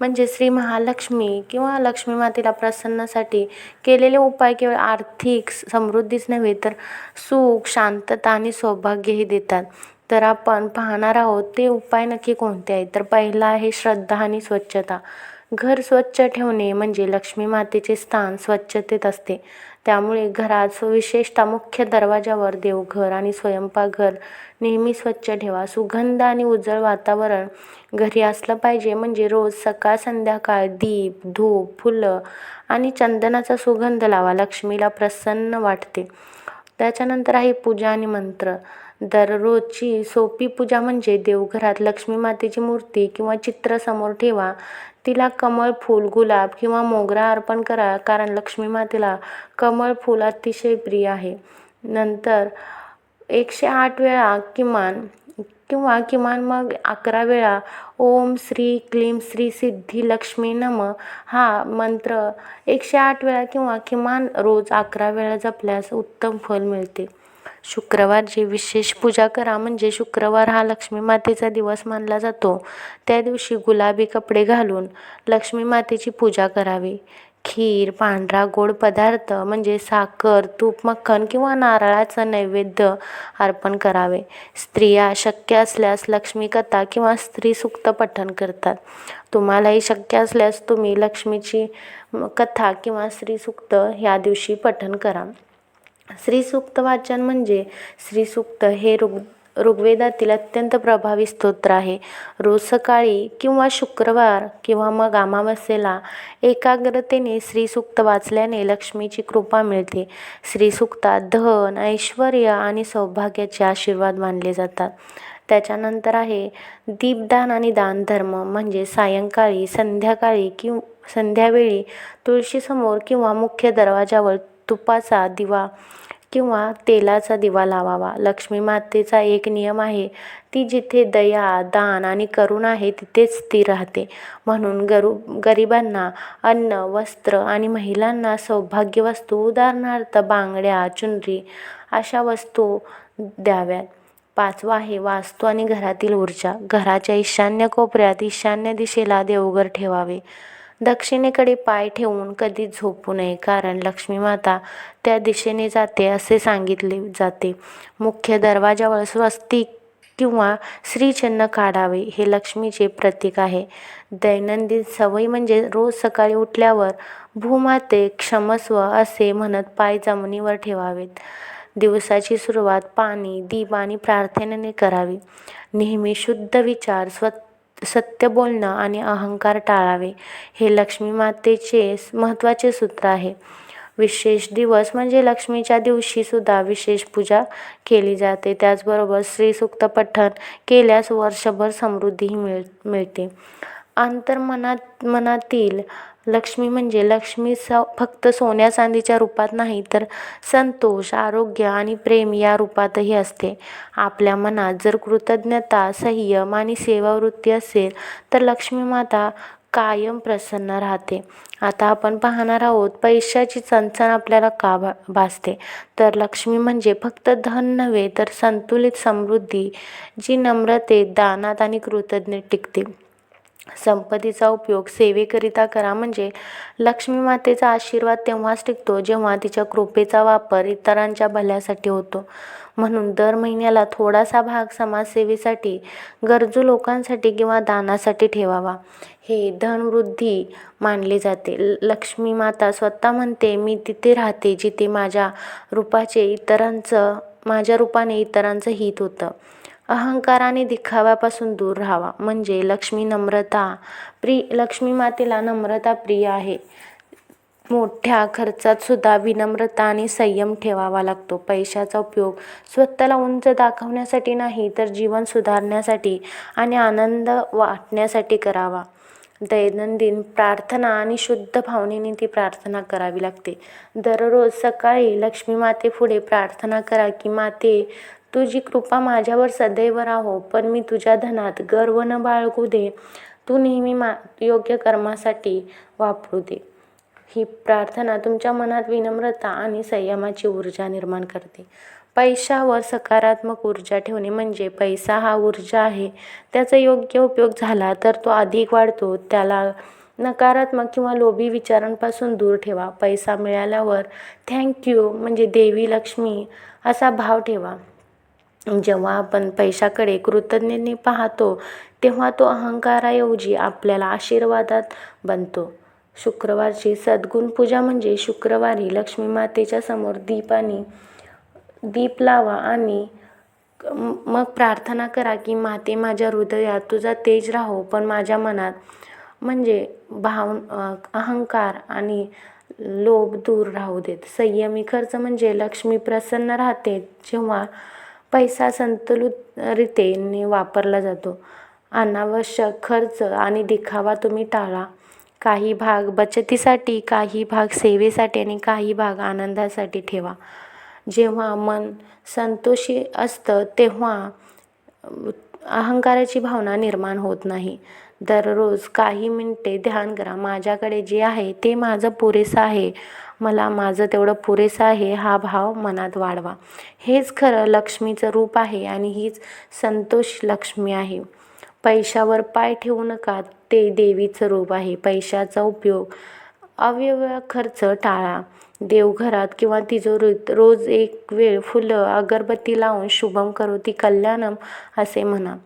म्हणजे श्री महालक्ष्मी किंवा लक्ष्मी मातेला प्रसन्नासाठी केलेले उपाय केवळ आर्थिक समृद्धीच नव्हे तर सुख शांतता आणि सौभाग्यही देतात. तर आपण पाहणार आहोत ते उपाय नक्की कोणते आहेत? तर पहिला आहे श्रद्धा आणि स्वच्छता. घर स्वच्छ ठेवणे म्हणजे लक्ष्मी मातेचे स्थान स्वच्छतेत असते. त्यामुळे घरात विशेषतः मुख्य दरवाजावर देवघर आणि स्वयंपाकघर नेहमी स्वच्छ ठेवा. सुगंध आणि उजळ वातावरण घरी असलं पाहिजे. म्हणजे रोज सकाळ संध्याकाळ दीप धूप फुलं आणि चंदनाचा सुगंध लावा. लक्ष्मीला प्रसन्न वाटते. त्याच्यानंतर आहे पूजा आणि मंत्र. दररोजची सोपी पूजा म्हणजे देवघरात लक्ष्मी मातेची मूर्ती किंवा चित्र समोर ठेवा. तिला कमळ फूल गुलाब किंवा मोगरा अर्पण करा कारण लक्ष्मी मातेला कमळ फूल अतिशय प्रिय आहे. नंतर एकशे आठ वेळा किमान किंवा किमान मग अकरा वेळा ओम श्री क्लीम श्री सिद्धी लक्ष्मी नम हा मंत्र एकशे आठ वेळा किंवा किमान रोज अकरा वेळा जपल्यास उत्तम फल मिळते. शुक्रवारची विशेष पूजा करा म्हणजे शुक्रवार हा लक्ष्मी मातेचा दिवस मानला जातो. त्या दिवशी गुलाबी कपडे घालून लक्ष्मी मातेची पूजा करावी. खीर पांढरा गोड पदार्थ म्हणजे साखर तूप मक्खन किंवा नारळाचं नैवेद्य अर्पण करावे. स्त्रिया शक्य असल्यास लक्ष्मी कथा किंवा स्त्री सुक्त पठण करतात. तुम्हालाही शक्य असल्यास तुम्ही लक्ष्मीची कथा किंवा स्त्रीसुक्त ह्या दिवशी पठण करा. श्रीसूक्त वाचन म्हणजे श्रीसूक्त हे ऋग ऋग्वेदातील अत्यंत प्रभावी स्तोत्र आहे. रोज सकाळी किंवा शुक्रवार किंवा मग अमावस्येला एकाग्रतेने श्रीसूक्त वाचल्याने लक्ष्मीची कृपा मिळते. श्रीसूक्तात धन ऐश्वर आणि सौभाग्याचे आशीर्वाद मानले जातात. त्याच्यानंतर आहे दीपदान आणि दानधर्म म्हणजे सायंकाळी संध्याकाळी किंवा संध्यावेळी तुळशीसमोर किंवा मुख्य दरवाजावर तुपाचा दिवा किंवा तेलाचा दिवा लावावा. लक्ष्मी मातेचा एक नियम आहे ती जिथे दया दान आणि करुण आहे तिथेच ती राहते. म्हणून गरु गरिबांना अन्न वस्त्र आणि महिलांना सौभाग्य वस्तू उदाहरणार्थ बांगड्या चुनरी अशा वस्तू द्याव्यात. पाचवा आहे वास्तू आणि घरातील ऊर्जा. घराच्या ईशान्य कोपऱ्यात ईशान्य दिशेला देवघर ठेवावे. दक्षिणेकडे पाय ठेवून कधीच झोपू नये कारण लक्ष्मी माता त्या दिशेने जाते असे सांगितले जाते. मुख्य दरवाजावर स्वस्तिक किंवा श्रीचिन्ह काढावे हे लक्ष्मीचे प्रतीक आहे. दैनंदिन सवय म्हणजे रोज सकाळी उठल्यावर भूमाते क्षमस्व असे म्हणत पाय जमिनीवर ठेवावेत. दिवसाची सुरुवात पाणी दीप आणि प्रार्थनेने करावी. नेहमी शुद्ध विचार स्व सत्य बोलणं आणि अहंकार टाळावे हे लक्ष्मी मातेचे महत्त्वाचे सूत्र आहे. विशेष दिवस म्हणजे लक्ष्मीच्या दिवशीसुद्धा विशेष पूजा केली जाते. त्याचबरोबर श्रीसुक्त पठण केल्यास वर्षभर समृद्धीही मिळ मिळते. अंतर्मनात मनातील लक्ष्मी म्हणजे लक्ष्मी स फक्त सोन्या चांदीच्या रूपात नाही तर संतोष आरोग्य आणि प्रेम या रूपातही असते. आपल्या मनात जर कृतज्ञता संयम आणि सेवावृत्ती असेल तर लक्ष्मी माता कायम प्रसन्न राहते. आता आपण पाहणार आहोत पैशाची चणचण आपल्याला का भा भासते? तर लक्ष्मी म्हणजे फक्त धन नव्हे तर संतुलित समृद्धी जी नम्रतेत दानात आणि कृतज्ञ टिकते. संपत्तीचा उपयोग सेवेकरिता करा. म्हणजे लक्ष्मी मातेचा आशीर्वाद तेव्हाच टिकतो जेव्हा तिच्या कृपेचा वापर इतरांच्या भल्यासाठी होतो. म्हणून दर महिन्याला थोडासा भाग समाजसेवेसाठी गरजू लोकांसाठी किंवा दानासाठी ठेवावा. हे धनवृद्धी मानले जाते. लक्ष्मी माता स्वतः म्हणते मी तिथे राहते जिथे माझ्या रूपाचे इतरांचं माझ्या रूपाने इतरांचं हित होतं. अहंकार आणि दिखाव्यापासून दूर राहावा. म्हणजे लक्ष्मी नम्रता प्री लक्ष्मी मातेला नम्रता प्रिय आहे. मोठ्या खर्चात सुद्धा विनम्रता आणि संयम ठेवावा लागतो. पैशाचा उपयोग स्वतःला उंच दाखवण्यासाठी नाही तर जीवन सुधारण्यासाठी आणि आनंद वाटण्यासाठी करावा. दैनंदिन प्रार्थना आणि शुद्ध भावनेने ती प्रार्थना करावी लागते. दररोज सकाळी लक्ष्मी मातेपुढे प्रार्थना करा की माते तुझी कृपा माझ्यावर सदैव राहो पण मी तुझ्या धनात गर्व न बाळगू दे. तू नेहमी मा योग्य कर्मासाठी वापरू दे. ही प्रार्थना तुमच्या मनात विनम्रता आणि संयमाची ऊर्जा निर्माण करते. पैशावर सकारात्मक ऊर्जा ठेवणे म्हणजे पैसा हा ऊर्जा आहे. त्याचा योग्य उपयोग झाला तर तो अधिक वाढतो. त्याला नकारात्मक किंवा लोभी विचारांपासून दूर ठेवा. पैसा मिळाल्यावर थँक्यू म्हणजे देवी लक्ष्मी असा भाव ठेवा. जेव्हा आपण पैशाकडे कृतज्ञतेने पाहतो तेव्हा तो अहंकाराऐवजी आपल्याला आशीर्वादात बनतो. शुक्रवारची सद्गुण पूजा म्हणजे शुक्रवारी लक्ष्मी मातेच्या समोर दीपाने दीप लावा आणि मग प्रार्थना करा की माते माझ्या हृदयात तुझा तेज राहो पण माझ्या मनात म्हणजे भाव अहंकार आणि लोभ दूर राहू देत. संयमी खर्च म्हणजे लक्ष्मी प्रसन्न राहते. जेव्हा पैसा संतुलितरितेने वापरला जातो. अनावश्यक खर्च आणि दिखावा तुम्ही टाळा. काही भाग बचतीसाठी काही भाग सेवेसाठी आणि काही भाग आनंदासाठी ठेवा. जेव्हा मन संतोषी असतं तेव्हा अहंकाराची भावना निर्माण होत नाही. दररोज काही मिनटे ध्यान करा. माझ्याकडे जे आहे ते माझं पुरेसं आहे. मला माझं तेवढं पुरेसं आहे हा भाव मनात वाढवा. हेच खरं लक्ष्मीचं रूप आहे आणि हीच संतोष लक्ष्मी आहे. पैशावर पाय ठेवू नका ते देवीचं रूप आहे. पैशाचा उपयोग अव्यव खर्च टाळा. देवघरात किंवा तिजोरीत रोज एक वेळ फुलं अगरबत्ती लावून शुभम करोती कल्याणम असे म्हणा.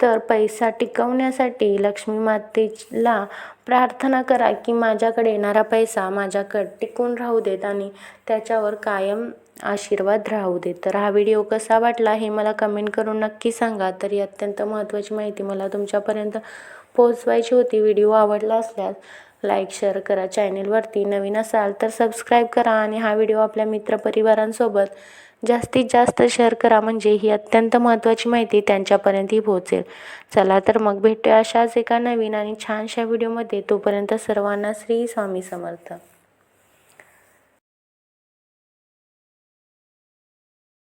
तर पैसा टिकवण्यासाठी लक्ष्मी मातेला प्रार्थना करा की माझ्याकडे येणारा पैसा माझ्याकडे टिकून राहू देत आणि त्याच्यावर कायम आशीर्वाद राहू देत. तर हा व्हिडिओ कसा वाटला हे मला कमेंट करून नक्की सांगा. तर ही अत्यंत महत्त्वाची माहिती मला तुमच्यापर्यंत पोहोचवायची होती. व्हिडिओ आवडला असल्यास लाईक शेअर करा चॅनेलवरती नवीन असाल तर सबस्क्राईब करा आणि हा व्हिडिओ आपल्या मित्रपरिवारांसोबत जास्तीत जास्त शेअर करा. म्हणजे ही अत्यंत महत्त्वाची माहिती त्यांच्यापर्यंतही पोहोचेल. चला तर मग भेटूया अशाच एका नवीन आणि छानशा व्हिडिओमध्ये तोपर्यंत सर्वांना श्री स्वामी समर्थ.